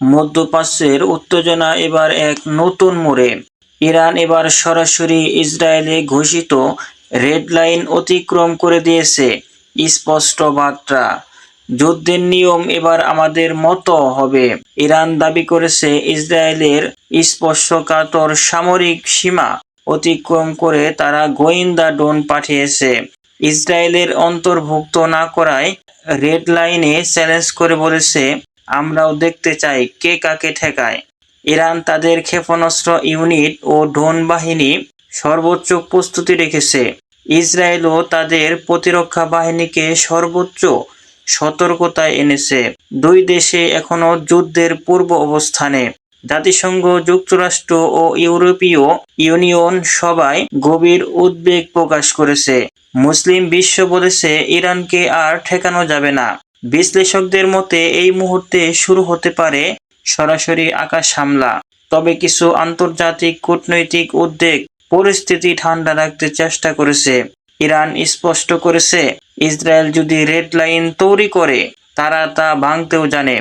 মধ্যপ্রাচ্যের উত্তেজনা এবার এক নতুন মোড়ে। ইরান এবার সরাসরি ইসরায়েলে ঘোষিত রেড লাইন অতিক্রম করে দিয়েছে, স্পষ্ট বার্তা। যুদ্ধের নিয়ম এবার আমাদের মতো হবে। ইরান দাবি করেছে ইসরায়েলের স্পর্শকাতর সামরিক সীমা অতিক্রম করে তারা গোয়েন্দা ড্রোন পাঠিয়েছে। ইসরায়েলের অন্তর্ভুক্ত না করায় রেড লাইনে চ্যালেঞ্জ করে বলেছে আমরাও দেখতে চাই কে কাকে ঠেকায়। ইরান তাদের ক্ষেপণাস্ত্র ইউনিট ও ড্রোন বাহিনী সর্বোচ্চ প্রস্তুতি রেখেছে। ইসরায়েলও তাদের প্রতিরক্ষা বাহিনীকে সর্বোচ্চ সতর্কতায় এনেছে। দুই দেশে এখনও যুদ্ধের পূর্ব অবস্থানে। জাতিসংঘ, যুক্তরাষ্ট্র ও ইউরোপীয় ইউনিয়ন সবাই গভীর উদ্বেগ প্রকাশ করেছে। মুসলিম বিশ্ব বলেছে, ইরানকে আর ঠেকানো যাবে না। বিশ্লেষকদের মতে, এই মুহূর্তে শুরু হতে পারে সরাসরি আকাশ হামলা। তবে কিছু আন্তর্জাতিক কূটনৈতিক উদ্বেগ পরিস্থিতি ঠান্ডা রাখতে চেষ্টা করেছে। ইরান স্পষ্ট করেছে, ইসরায়েল যদি রেড লাইন তৈরি করে, তারা তা ভাঙতেও জানে।